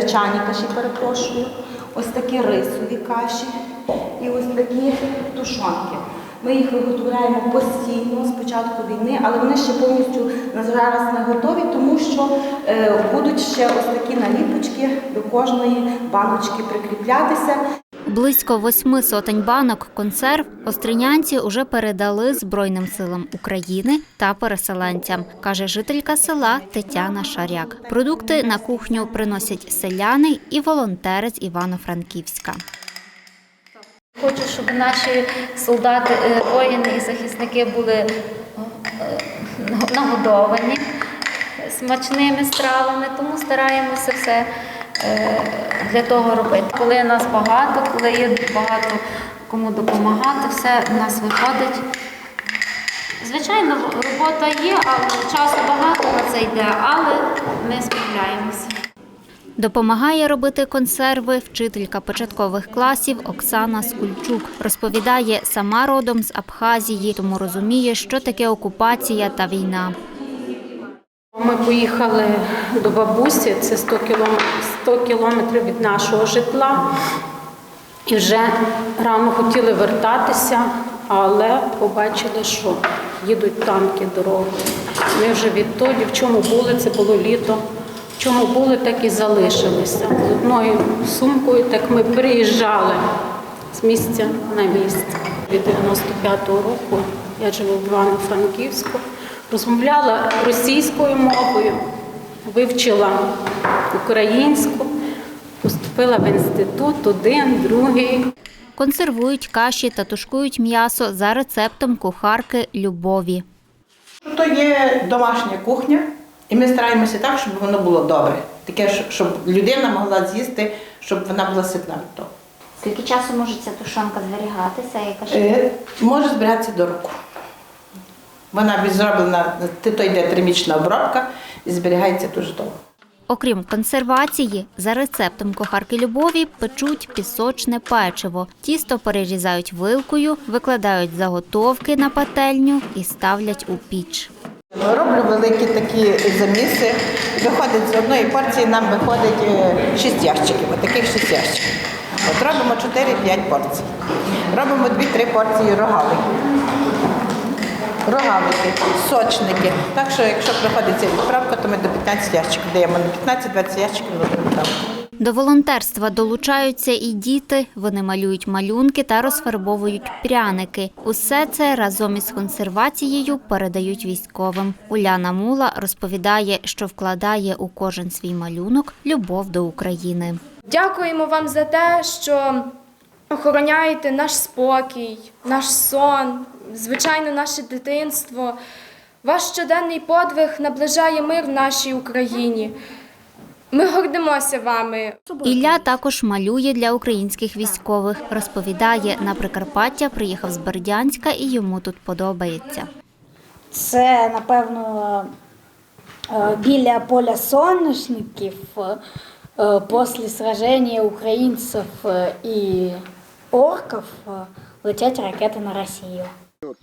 гречані каші, перепрошую, ось такі рисові каші і ось такі тушонки. Ми їх виготовляємо постійно з початку війни, але вони ще повністю зараз не готові, тому що е, будуть ще ось такі наліпочки до кожної баночки прикріплятися. Близько восьми сотень банок консерв остринянці уже передали Збройним силам України та переселенцям, каже жителька села Тетяна Шаряк. Продукти на кухню приносять селяни і волонтери з Івано-Франківська. Хочу, щоб наші солдати, е, воїни і захисники були е, нагодовані смачними стравами, тому стараємося все для того робити. Коли нас багато, коли є багато кому допомагати, все в нас виходить. Звичайно, робота є, але часу багато на це йде, але ми справляємося. Допомагає робити консерви вчителька початкових класів Оксана Скульчук. Розповідає, сама родом з Абхазії, тому розуміє, що таке окупація та війна. Ми поїхали до бабусі, це 100 кілометрів, 100 кілометрів від нашого житла. І вже рано хотіли вертатися, але побачили, що їдуть танки дорогою. Ми вже відтоді, в чому були, це було літо, в чому були, так і залишилися. З одною сумкою так ми приїжджали з місця на місце. Від 95-го року я живу в Івано-Франківську, розмовляла російською мовою, вивчила українську, поступила в інститут один, другий. Консервують каші та тушкують м'ясо за рецептом кухарки Любові. То є домашня кухня, і ми стараємося так, щоб воно було добре. Таке, щоб людина могла з'їсти, щоб вона була ситна від того. Скільки часу може ця тушонка зберігатися? Яка ж Е, Може збиратися до року. Вона зроблена, то йде термічна обробка і зберігається дуже довго. Окрім консервації, за рецептом кухарки Любові печуть пісочне печиво. Тісто перерізають вилкою, викладають заготовки на пательню і ставлять у піч. Роблю великі такі заміси. Виходить з одної порції, нам виходить е, 6 ящиків, отаких 6 ящиків. От робимо 4-5 порцій. Робимо 2-3 порції рогаликів. Рогалики, сочники. Так що, якщо приходить ця відправка, то ми до 15 ящиків даємо на 15-20 ящиків на відправку. До волонтерства долучаються і діти. Вони малюють малюнки та розфарбовують пряники. Усе це разом із консервацією передають військовим. Уляна Мула розповідає, що вкладає у кожен свій малюнок любов до України. Дякуємо вам за те, що охороняєте наш спокій, наш сон, звичайно, наше дитинство. Ваш щоденний подвиг наближає мир в нашій Україні. Ми гордимося вами. Ілля також малює для українських військових. Розповідає, на Прикарпаття приїхав з Бердянська і йому тут подобається. Це, напевно, е, біля поля соняшників е, після сраження українців е, і орків летять ракети на Росію.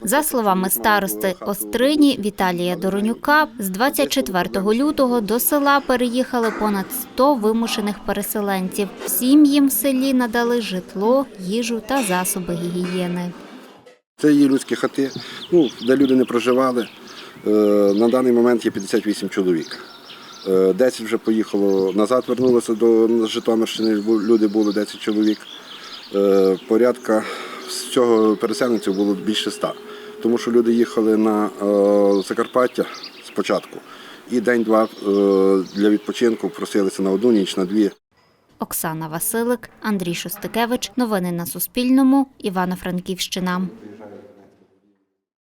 За словами старости Острині Віталія Доронюка, з 24 лютого до села переїхали понад 100 вимушених переселенців. Всім їм в селі надали житло, їжу та засоби гігієни. Це є людські хати, ну, де люди не проживали. Е, На даний момент є 58 чоловік. Е, 10 вже поїхало назад, вернулося до Житомирщини, люди були 10 чоловік. Е, Порядка з цього переселенців було більше ста. Тому що люди їхали на е, Закарпаття спочатку. І день-два е, для відпочинку просилися на одну ніч, на дві. Оксана Василик, Андрій Шостикевич. Новини на Суспільному. Івано-Франківщина.